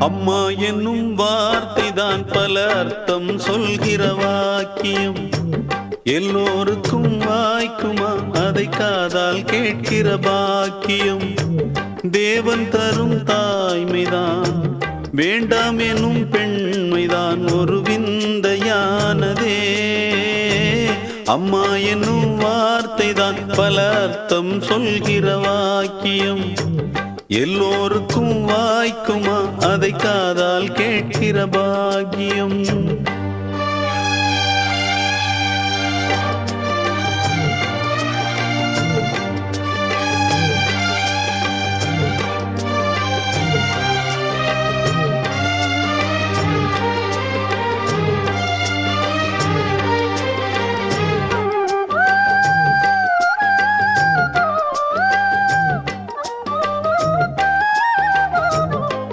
அம்மா என்னும் வார்த்தைதான் பல அர்த்தம் சொல்கிற வாக்கியம். எல்லோருக்கும் வாய்க்குமா? அதை காதால் கேட்கிற பாக்கியம். தேவன் தரும் தாய்மைதான். வேண்டாம் எனும் பெண்மைதான் ஒரு விந்தையானதே. அம்மா என்னும் வார்த்தைதான் பல அர்த்தம் சொல்கிற வாக்கியம். எல்லோருக்கும் வாய்க்குமா? அதை காதால் கேட்கிற பாக்கியம்.